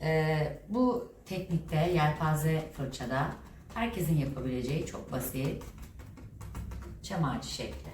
Ee, bu teknikte yelpaze fırçada herkesin yapabileceği çok basit çam ağacı şekli.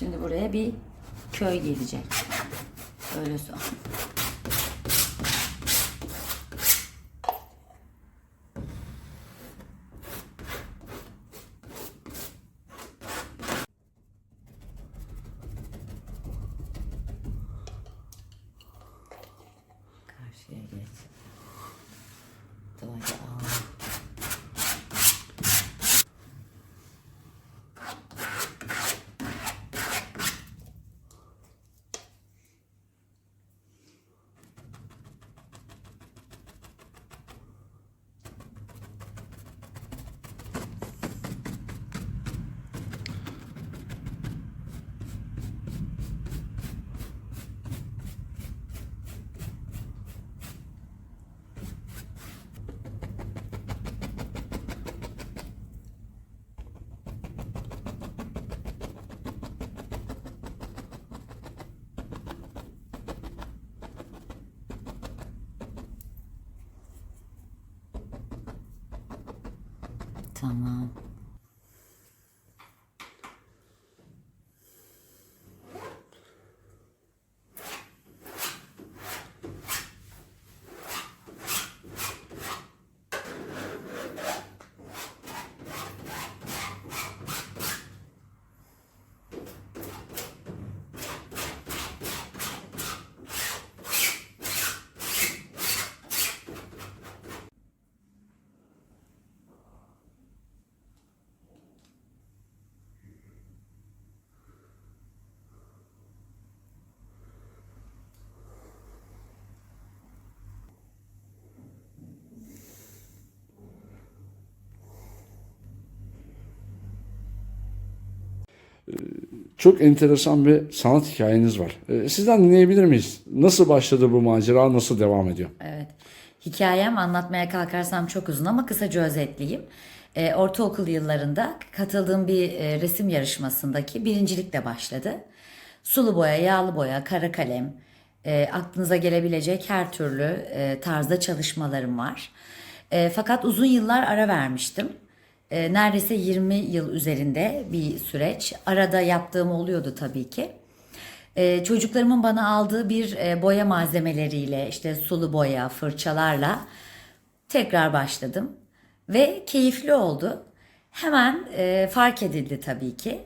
Şimdi buraya bir köy gelecek. Öyle son. Karşıya geç. 长啊。Çok enteresan bir sanat hikayeniz var. Ee, Sizden dinleyebilir miyiz? Nasıl başladı bu macera, nasıl devam ediyor? Evet. Hikayem anlatmaya kalkarsam çok uzun ama kısaca özetleyeyim. Ee, ortaokul yıllarında katıldığım bir e, resim yarışmasındaki birincilikle başladı. Sulu boya, yağlı boya, kara kalem, e, aklınıza gelebilecek her türlü e, tarzda çalışmalarım var. E, fakat uzun yıllar ara vermiştim. E, neredeyse 20 yıl üzerinde bir süreç. Arada yaptığım oluyordu tabii ki. Ee, çocuklarımın bana aldığı bir e, boya malzemeleriyle işte sulu boya, fırçalarla tekrar başladım ve keyifli oldu. Hemen e, fark edildi tabii ki.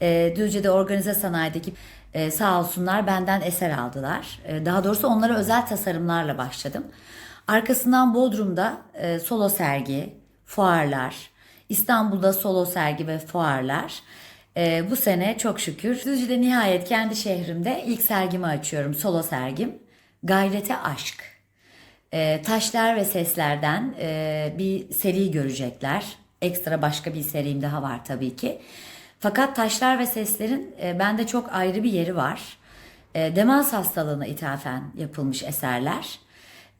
E, Düzce'de organize sanayideki e, sağ olsunlar benden eser aldılar. E, daha doğrusu onlara özel tasarımlarla başladım. Arkasından Bodrum'da solo sergi, fuarlar, İstanbul'da solo sergi ve fuarlar. Ee, bu sene çok şükür Düzce'de nihayet kendi şehrimde ilk sergimi açıyorum. Solo sergim. Gayrete Aşk. Ee, taşlar ve seslerden e, bir seri görecekler. Ekstra başka bir serim daha var tabii ki. Fakat taşlar ve seslerin e, bende çok ayrı bir yeri var. E, demans hastalığına ithafen yapılmış eserler.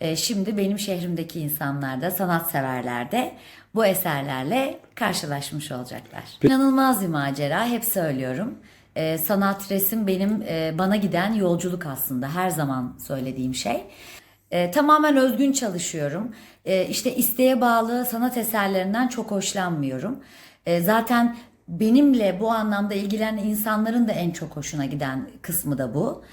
E, şimdi benim şehrimdeki insanlar da sanatseverler de bu eserlerle karşılaşmış olacaklar. İnanılmaz bir macera hep söylüyorum. E, sanat resim benim e, bana giden yolculuk aslında her zaman söylediğim şey. E, tamamen özgün çalışıyorum. E, işte isteğe bağlı sanat eserlerinden çok hoşlanmıyorum. E, zaten benimle bu anlamda ilgilenen insanların da en çok hoşuna giden kısmı da bu.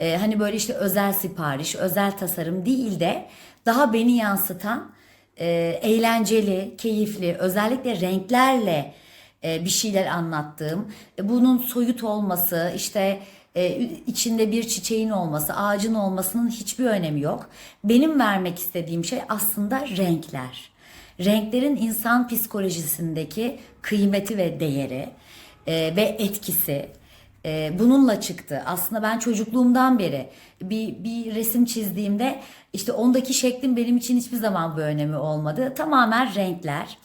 E, hani böyle işte özel sipariş, özel tasarım değil de daha beni yansıtan e, eğlenceli, keyifli, özellikle renklerle e, bir şeyler anlattığım, e, bunun soyut olması, işte e, içinde bir çiçeğin olması, ağacın olmasının hiçbir önemi yok. Benim vermek istediğim şey aslında renkler. Renklerin insan psikolojisindeki kıymeti ve değeri e, ve etkisi e, bununla çıktı. Aslında ben çocukluğumdan beri bir, bir resim çizdiğimde işte ondaki şeklin benim için hiçbir zaman bir önemi olmadı. Tamamen renkler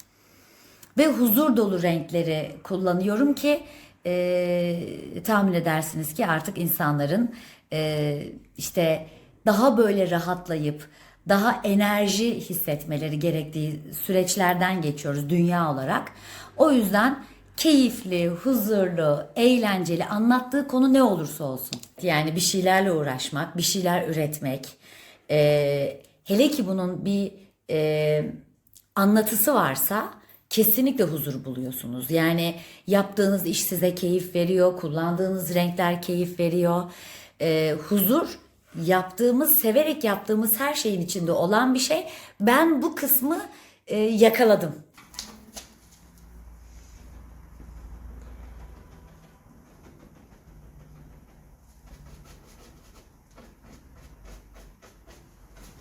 ve huzur dolu renkleri kullanıyorum ki e, tahmin edersiniz ki artık insanların e, işte daha böyle rahatlayıp daha enerji hissetmeleri gerektiği süreçlerden geçiyoruz dünya olarak. O yüzden keyifli, huzurlu, eğlenceli anlattığı konu ne olursa olsun. Yani bir şeylerle uğraşmak, bir şeyler üretmek. e, hele ki bunun bir e, anlatısı varsa kesinlikle huzur buluyorsunuz. Yani yaptığınız iş size keyif veriyor, kullandığınız renkler keyif veriyor. Ee, huzur yaptığımız, severek yaptığımız her şeyin içinde olan bir şey. Ben bu kısmı e, yakaladım.